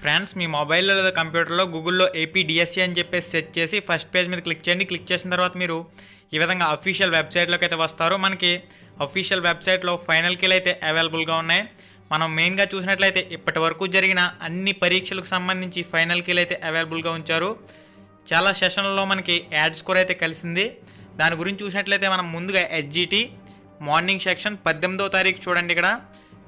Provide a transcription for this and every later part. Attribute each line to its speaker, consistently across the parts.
Speaker 1: Friends మీ మొబైల్లో లేదా కంప్యూటర్లో గూగుల్లో ఏపీడిఎస్సి అని చెప్పేసి సెర్చ్ చేసి ఫస్ట్ పేజ్ మీద క్లిక్ చేయండి. క్లిక్ చేసిన తర్వాత మీరు ఈ విధంగా అఫీషియల్ వెబ్సైట్లోకి అయితే వస్తారు. మనకి అఫీషియల్ వెబ్సైట్లో ఫైనల్ కిల్ అయితే అవైలబుల్గా ఉన్నాయి. మనం మెయిన్గా చూసినట్లయితే ఇప్పటి వరకు జరిగిన అన్ని పరీక్షలకు సంబంధించి ఫైనల్ కిల్ అయితే అవైలబుల్గా ఉంచారు. చాలా సెషన్లలో మనకి యాడ్ స్కోర్ అయితే కలిసింది. దాని గురించి చూసినట్లయితే మనం ముందుగా ఎస్జిటి మార్నింగ్ సెక్షన్ పద్దెనిమిదో తారీఖు చూడండి ఇక్కడ.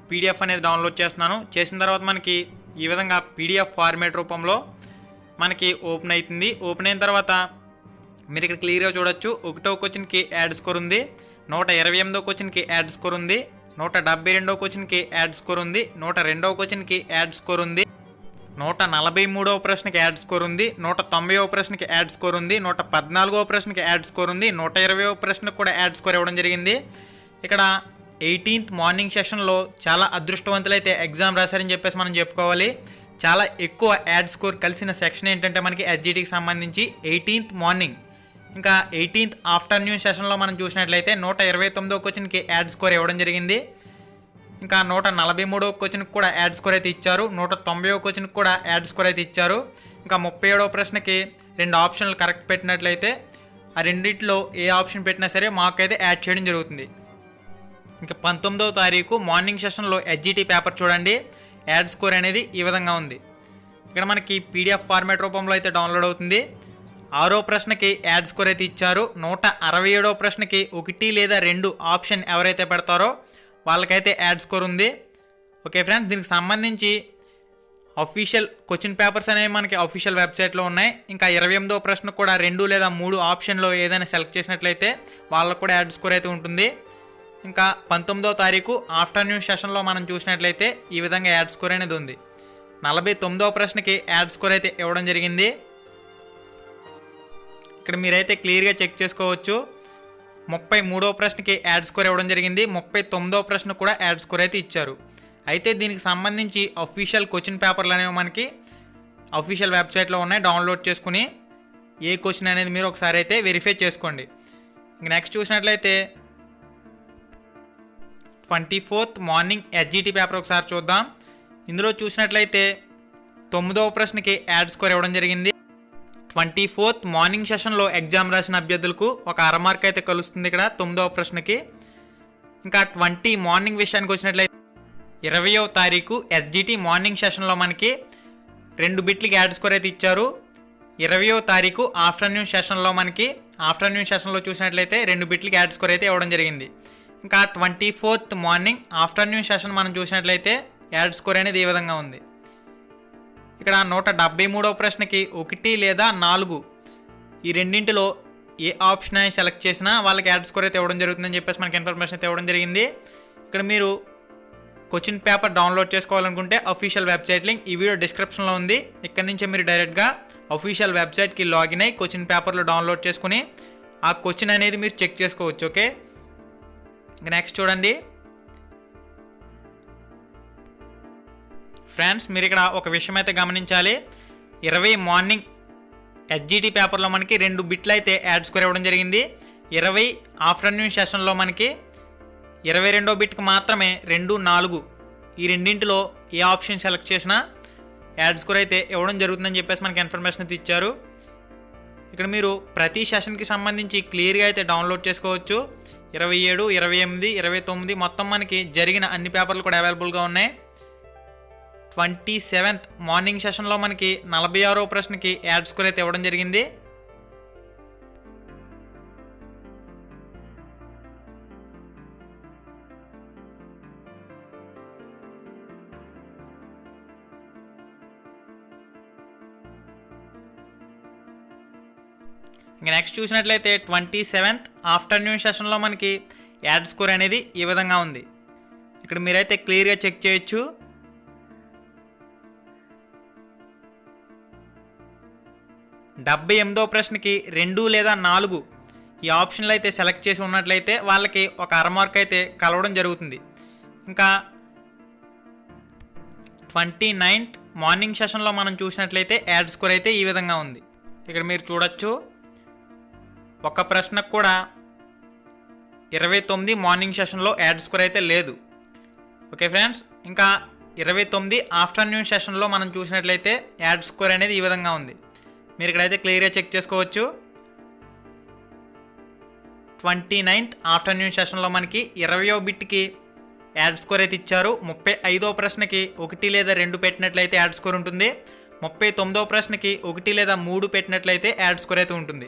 Speaker 1: పీడిఎఫ్ అనేది డౌన్లోడ్ చేస్తున్నాను. చేసిన తర్వాత మనకి ఈ విధంగా పీడిఎఫ్ ఫార్మేట్ రూపంలో మనకి ఓపెన్ అవుతుంది ఓపెన్ అయిన తర్వాత మీరు ఇక్కడ క్లియర్గా చూడొచ్చు. ఒకటో క్వశ్చన్కి యాడ్ స్కోర్ ఉంది. నూట ఇరవై ఎనిమిదో క్వశ్చన్కి యాడ్ స్కోర్ ఉంది. నూట డెబ్బై రెండో క్వశ్చన్కి యాడ్ స్కోర్ ఉంది. నూట రెండవ క్వశ్చన్కి యాడ్ స్కోర్ ఉంది. నూట నలభై మూడో ప్రశ్నకి యాడ్ స్కోర్ ఉంది. నూట తొంభైవ ప్రశ్నకి యాడ్ స్కోర్ ఉంది. నూట పద్నాలుగో ప్రశ్నకి యాడ్ స్కోర్ ఉంది. నూట ఇరవై ప్రశ్నకు కూడా యాడ్ స్కోర్ ఇవ్వడం జరిగింది. ఇక్కడ ఎయిటీన్త్ మార్నింగ్ సెషన్లో చాలా అదృష్టవంతులైతే ఎగ్జామ్ రాశారని చెప్పేసి మనం చెప్పుకోవాలి. చాలా ఎక్కువ యాడ్ స్కోర్ కలిసిన సెక్షన్ ఏంటంటే మనకి ఎస్జిటికి సంబంధించి ఎయిటీన్త్ మార్నింగ్ ఇంకా ఎయిటీన్త్ ఆఫ్టర్నూన్ సెషన్లో మనం చూసినట్లయితే నూట ఇరవై తొమ్మిదో క్వశ్చన్కి యాడ్ స్కోర్ ఇవ్వడం జరిగింది. ఇంకా నూట నలభై మూడో క్వశ్చన్కి కూడా యాడ్ స్కోర్ అయితే ఇచ్చారు. నూట తొంభై క్వశ్చన్కి కూడా యాడ్ స్కోర్ అయితే ఇచ్చారు. ఇంకా ముప్పై ఏడవ ప్రశ్నకి రెండు ఆప్షన్లు కరెక్ట్ పెట్టినట్లయితే ఆ రెండిట్లో ఏ ఆప్షన్ పెట్టినా సరే మాకైతే యాడ్ చేయడం జరుగుతుంది. ఇంకా పంతొమ్మిదవ తారీఖు మార్నింగ్ సెషన్లో ఎస్జిటి పేపర్ చూడండి. యాడ్ స్కోర్ అనేది ఈ విధంగా ఉంది. ఇక్కడ మనకి పీడిఎఫ్ ఫార్మాట్ రూపంలో అయితే డౌన్లోడ్ అవుతుంది. ఆరో ప్రశ్నకి యాడ్ స్కోర్ అయితే ఇచ్చారు. నూట అరవై ఏడో ప్రశ్నకి ఒకటి లేదా రెండు ఆప్షన్ ఎవరైతే పెడతారో వాళ్ళకైతే యాడ్ స్కోర్ ఉంది. ఓకే ఫ్రెండ్స్ దీనికి సంబంధించి అఫీషియల్ క్వశ్చన్ పేపర్స్ అనేవి మనకి అఫీషియల్ వెబ్సైట్లో ఉన్నాయి. ఇంకా ఇరవై ఎనిమిదో ప్రశ్న కూడా రెండు లేదా మూడు ఆప్షన్లో ఏదైనా సెలెక్ట్ చేసినట్లయితే వాళ్ళకు కూడా యాడ్ స్కోర్ అయితే ఉంటుంది. ఇంకా పంతొమ్మిదో తారీఖు ఆఫ్టర్నూన్ సెషన్లో మనం చూసినట్లయితే ఈ విధంగా యాడ్ స్కోర్ అనేది ఉంది. నలభై తొమ్మిదో ప్రశ్నకి యాడ్ స్కోర్ అయితే ఇవ్వడం జరిగింది. ఇక్కడ మీరైతే క్లియర్గా చెక్ చేసుకోవచ్చు. ముప్పై మూడో ప్రశ్నకి యాడ్ స్కోర్ ఇవ్వడం జరిగింది. ముప్పై తొమ్మిదో ప్రశ్న కూడా యాడ్ స్కోర్ అయితే ఇచ్చారు. అయితే దీనికి సంబంధించి అఫీషియల్ క్వశ్చన్ పేపర్లు అనేవి మనకి అఫీషియల్ వెబ్సైట్లో ఉన్నాయి. డౌన్లోడ్ చేసుకుని ఏ క్వశ్చన్ అనేది మీరు ఒకసారి అయితే వెరిఫై చేసుకోండి. ఇంక నెక్స్ట్ చూసినట్లయితే twenty fourth morning S G T paper ఒకసారి చూద్దాం. ఇందులో చూసినట్లయితే తొమ్మిదవ ప్రశ్నకి యాడ్ స్కోర్ ఇవ్వడం జరిగింది. ట్వంటీ ఫోర్త్ మార్నింగ్ సెషన్లో ఎగ్జామ్ రాసిన అభ్యర్థులకు ఒక అర మార్క్ అయితే కలుస్తుంది ఇక్కడ తొమ్మిదవ ప్రశ్నకి. ఇంకా ట్వంటీ మార్నింగ్ విషయానికి వచ్చినట్లయితే ఇరవయో తారీఖు ఎస్జిటి మార్నింగ్ సెషన్లో మనకి రెండు బిట్లకి యాడ్ స్కోర్ అయితే ఇచ్చారు. ఇరవయో తారీఖు ఆఫ్టర్నూన్ సెషన్లో మనకి ఆఫ్టర్నూన్ సెషన్లో చూసినట్లయితే రెండు బిట్లకి యాడ్ స్కోర్ అయితే ఇవ్వడం జరిగింది. ఇంకా twenty fourth morning afternoon session మనం చూసినట్లయితే యాడ్ స్కోర్ అనేది ఈ విధంగా ఉంది? ఇక్కడ నూట డెబ్బై మూడవ ప్రశ్నకి ఒకటి లేదా నాలుగు ఈ రెండింటిలో ఏ ఆప్షన్ అయినా సెలెక్ట్ చేసినా వాళ్ళకి యాడ్ స్కోర్ అయితే ఇవ్వడం జరుగుతుందని చెప్పేసి మనకి ఇన్ఫర్మేషన్ అయితే ఇవ్వడం జరిగింది. ఇక్కడ మీరు క్వశ్చన్ పేపర్ డౌన్లోడ్ చేసుకోవాలనుకుంటే అఫీషియల్ వెబ్సైట్ లింక్ ఈ వీడియో డిస్క్రిప్షన్లో ఉంది. ఇక్కడ నుంచే మీరు డైరెక్ట్గా అఫీషియల్ వెబ్సైట్కి లాగిన్ అయ్యి క్వశ్చన్ పేపర్లో డౌన్లోడ్ చేసుకుని ఆ క్వశ్చన్ అనేది మీరు చెక్ చేసుకోవచ్చు ఓకే? నెక్స్ట్ చూడండి. ఫ్రెండ్స్ మీరు ఇక్కడ ఒక విషయం అయితే గమనించాలి. ఇరవై మార్నింగ్ హెచ్జిటి పేపర్లో మనకి రెండు బిట్లు అయితే యాడ్ స్కోర్ ఇవ్వడం జరిగింది. ఇరవై ఆఫ్టర్నూన్ సెషన్లో మనకి ఇరవై రెండో బిట్కి మాత్రమే రెండు నాలుగు ఈ రెండింటిలో ఏ ఆప్షన్ సెలెక్ట్ చేసినా యాడ్ స్కోర్ అయితే ఇవ్వడం జరుగుతుందని చెప్పేసి మనకి ఇన్ఫర్మేషన్ అయితే ఇచ్చారు. ఇక్కడ మీరు ప్రతి సెషన్కి సంబంధించి క్లియర్గా అయితే డౌన్లోడ్ చేసుకోవచ్చు. ఇరవై ఏడు ఇరవై ఎనిమిది ఇరవై తొమ్మిది మొత్తం మనకి జరిగిన అన్ని పేపర్లు కూడా అవైలబుల్గా ఉన్నాయి. ట్వంటీ సెవెంత్ మార్నింగ్ సెషన్లో మనకి నలభై ఆరో ప్రశ్నకి యాడ్ స్కోర్ అయితే ఇవ్వడం జరిగింది. ఇంకా నెక్స్ట్ చూసినట్లయితే ట్వంటీ సెవెంత్ ఆఫ్టర్నూన్ సెషన్లో మనకి యాడ్ స్కోర్ అనేది ఈ విధంగా ఉంది. ఇక్కడ మీరైతే క్లియర్గా చెక్ చేయొచ్చు. డెబ్బై ఎనిమిదో ప్రశ్నకి రెండు లేదా నాలుగు ఈ ఆప్షన్లు అయితే సెలెక్ట్ చేసి ఉన్నట్లయితే వాళ్ళకి ఒక అర మార్క్ అయితే కలవడం జరుగుతుంది. ఇంకా ట్వంటీ నైన్త్ మార్నింగ్ సెషన్లో మనం చూసినట్లయితే యాడ్ స్కోర్ అయితే ఈ విధంగా ఉంది. ఇక్కడ మీరు చూడొచ్చు. ఒక ప్రశ్నకు కూడా ఇరవై తొమ్మిది మార్నింగ్ సెషన్లో యాడ్ స్కోర్ అయితే లేదు. ఓకే ఫ్రెండ్స్ ఇంకా ఇరవై తొమ్మిది ఆఫ్టర్నూన్ సెషన్లో మనం చూసినట్లయితే యాడ్ స్కోర్ అనేది ఈ విధంగా ఉంది. మీరు ఇక్కడైతే క్లియర్గా చెక్ చేసుకోవచ్చు. ట్వంటీ నైన్త్ ఆఫ్టర్నూన్ సెషన్లో మనకి ఇరవయో బిట్కి యాడ్ స్కోర్ అయితే ఇచ్చారు. ముప్పై ఐదో ప్రశ్నకి ఒకటి లేదా రెండు పెట్టినట్లయితే యాడ్ స్కోర్ ఉంటుంది. ముప్పై తొమ్మిదో ప్రశ్నకి ఒకటి లేదా మూడు పెట్టినట్లయితే యాడ్ స్కోర్ అయితే ఉంటుంది.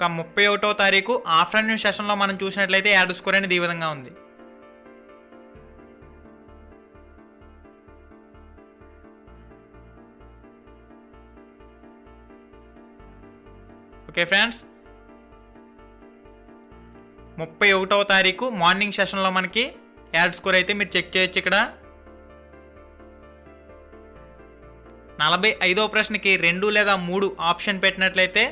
Speaker 1: యొక్క ముప్పై ఒకటో తారీఖు ఆఫ్టర్నూన్ సెషన్లో మనం చూసినట్లయితే యాడ్ స్కోర్ అనేది ఈ విధంగా ఉంది. ఓకే ఫ్రెండ్స్ ముప్పై ఒకటవ తారీఖు మార్నింగ్ సెషన్లో మనకి యాడ్ స్కోర్ అయితే మీరు చెక్ చేయొచ్చు ఇక్కడ. నలభై ఐదో ప్రశ్నకి రెండు లేదా మూడు ఆప్షన్ పెట్టినట్లయితే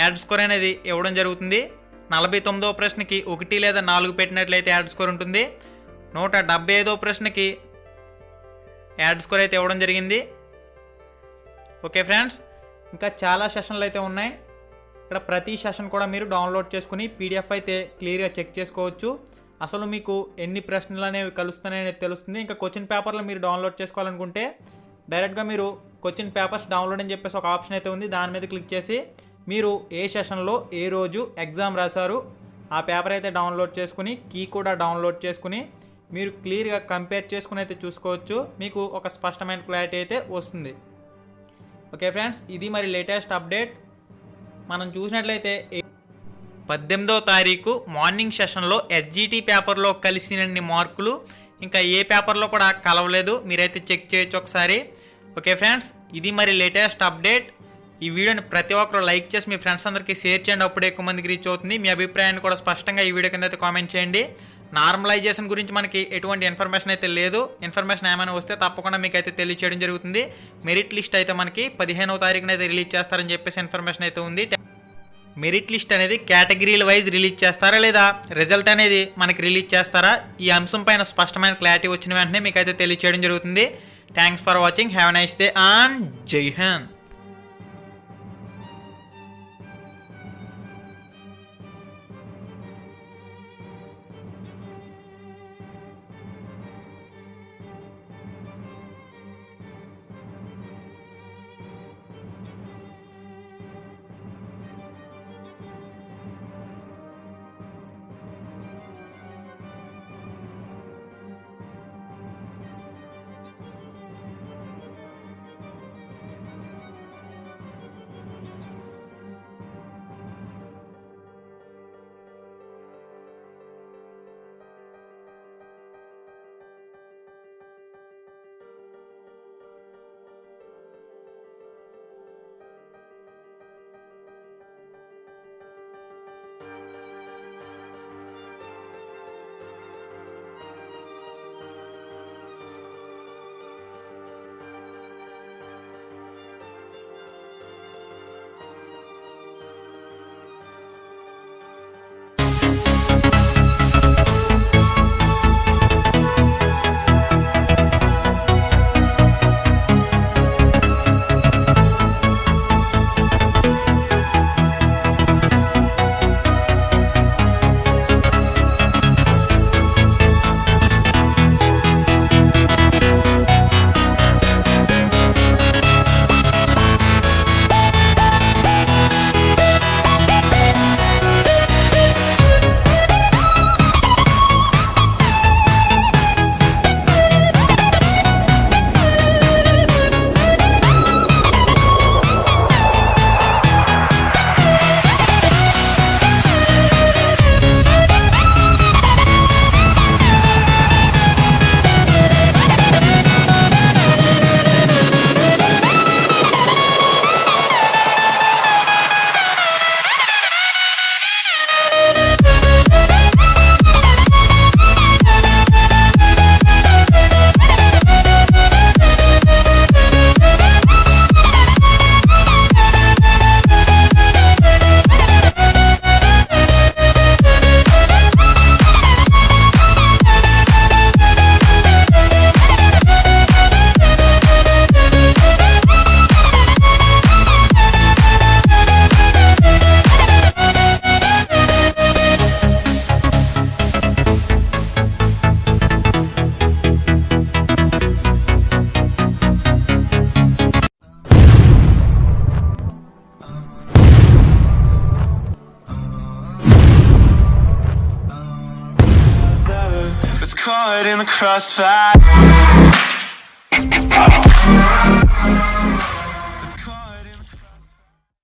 Speaker 1: యాడ్ స్కోర్ అనేది ఇవ్వడం జరుగుతుంది. నలభై తొమ్మిదవ ప్రశ్నకి ఒకటి లేదా నాలుగు పెట్టినట్లయితే యాడ్ స్కోర్ ఉంటుంది. నూట డెబ్బై ఐదో ప్రశ్నకి యాడ్ స్కోర్ అయితే ఇవ్వడం జరిగింది. ఓకే ఫ్రెండ్స్ ఇంకా చాలా సెషన్లు అయితే ఉన్నాయి. ఇక్కడ ప్రతి సెషన్ కూడా మీరు డౌన్లోడ్ చేసుకుని పీడిఎఫ్ అయితే క్లియర్గా చెక్ చేసుకోవచ్చు. అసలు మీకు ఎన్ని ప్రశ్నలు అనేవి కలుస్తున్నాయని తెలుస్తుంది. ఇంకా క్వశ్చన్ పేపర్లు మీరు డౌన్లోడ్ చేసుకోవాలనుకుంటే డైరెక్ట్గా మీరు క్వశ్చన్ పేపర్స్ డౌన్లోడ్ అని చెప్పేసి ఒక ఆప్షన్ అయితే ఉంది. దాని మీద క్లిక్ చేసి మీరు ఏ సెషన్లో ఏ రోజు ఎగ్జామ్ రాశారు ఆ పేపర్ అయితే డౌన్లోడ్ చేసుకుని కీ కూడా డౌన్లోడ్ చేసుకుని మీరు క్లియర్గా కంపేర్ చేసుకుని అయితే చూసుకోవచ్చు. మీకు ఒక స్పష్టమైన క్లారిటీ అయితే వస్తుంది. ఓకే ఫ్రెండ్స్ ఇది మరి లేటెస్ట్ అప్డేట్. మనం చూసినట్లయితే పద్దెనిమిదవ తారీఖు మార్నింగ్ సెషన్లో ఎస్జిటి పేపర్లో కలిసినన్ని మార్కులు ఇంకా ఏ పేపర్లో కూడా కలవలేదు. మీరైతే చెక్ చేయొచ్చు ఒకసారి. ఓకే ఫ్రెండ్స్ ఇది మరి లేటెస్ట్ అప్డేట్. ఈ వీడియోని ప్రతి ఒక్కరు లైక్ చేసి మీ ఫ్రెండ్స్ అందరికీ షేర్ చేయండి. అప్పుడే ఎక్కువ మందికి రీచ్ అవుతుంది. మీ అభిప్రాయాన్ని కూడా స్పష్టంగా ఈ వీడియో కింద అయితే కామెంట్ చేయండి. నార్మలైజేషన్ గురించి మనకి ఎటువంటి ఇన్ఫర్మేషన్ అయితే లేదు. ఇన్ఫర్మేషన్ ఏమైనా వస్తే తప్పకుండా మీకు అయితే తెలియచేయడం జరుగుతుంది. మెరిట్ లిస్ట్ అయితే మనకి పదిహేనవ తారీఖున అయితే రిలీజ్ చేస్తారని చెప్పేసి ఇన్ఫర్మేషన్ అయితే ఉంది. మెరిట్ లిస్ట్ అనేది కేటగిరీల వైజ్ రిలీజ్ చేస్తారా లేదా? రిజల్ట్ అనేది మనకి రిలీజ్ చేస్తారా? ఈ అంశం పైన స్పష్టమైన క్లారిటీ వచ్చిన వెంటనే మీకు అయితే తెలియచేయడం జరుగుతుంది. Thanks for watching have nice day and జై హింద్
Speaker 2: in the crossfire.